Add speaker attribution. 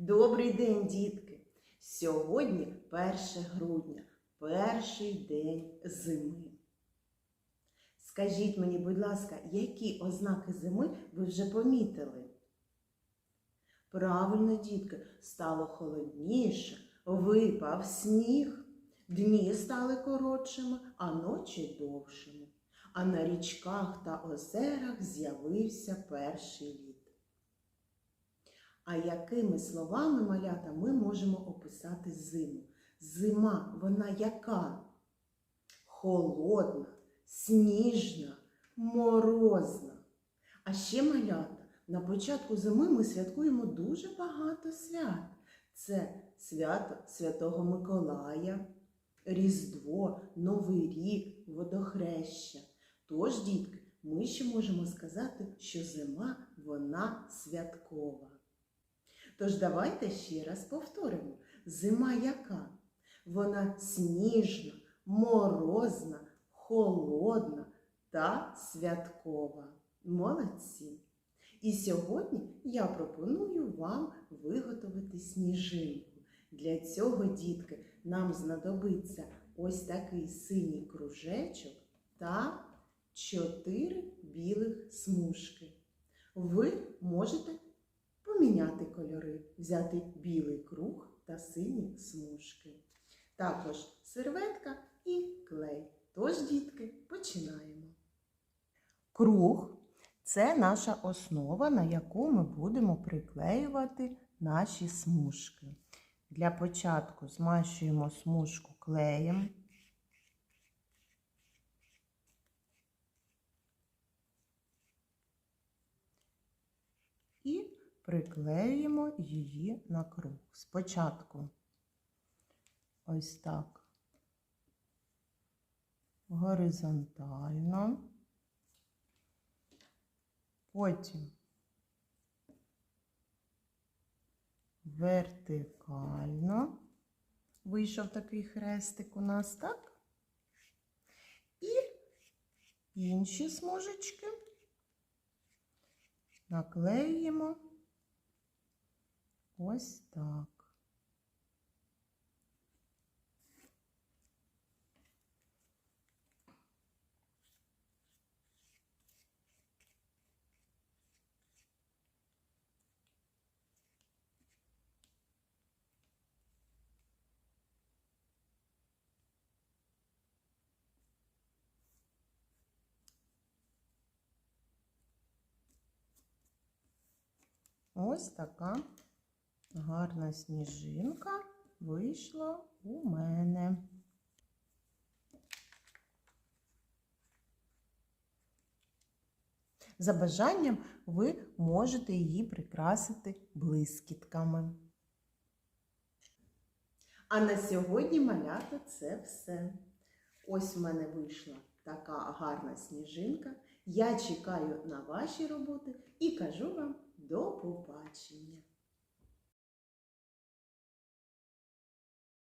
Speaker 1: Добрий день, дітки! Сьогодні 1 грудня, перший день зими. Скажіть мені, будь ласка, які ознаки зими ви вже помітили? Правильно, дітки, стало холодніше, випав сніг, дні стали коротшими, а ночі довшими. А на річках та озерах з'явився перший лід. А якими словами малята ми можемо описати зиму? Зима, вона яка? Холодна, сніжна, морозна. А ще малята, на початку зими ми святкуємо дуже багато свят. Це свято Святого Миколая, Різдво, Новий рік, водохреща. Тож, дітки, ми ще можемо сказати, що зима вона святкова. Тож давайте ще раз повторимо. Зима яка? Вона сніжна, морозна, холодна та святкова. Молодці! І сьогодні я пропоную вам виготовити сніжинку. Для цього, дітки, нам знадобиться ось такий синій кружечок та чотири білих смужки. Ви можете взяти білий круг та сині смужки. Також серветка і клей. Тож, дітки, починаємо. Круг це наша основа, на яку ми будемо приклеювати наші смужки. Для початку змащуємо смужку клеєм. І приклеюємо її на круг. Спочатку ось так горизонтально, потім вертикально. Вийшов такий хрестик у нас, так? І інші смужечки наклеїмо ось так. Ось така гарна сніжинка вийшла у мене. За бажанням ви можете її прикрасити блискітками. А на сьогодні малята це все. Ось в мене вийшла така гарна сніжинка. Я чекаю на ваші роботи і кажу вам до побачення!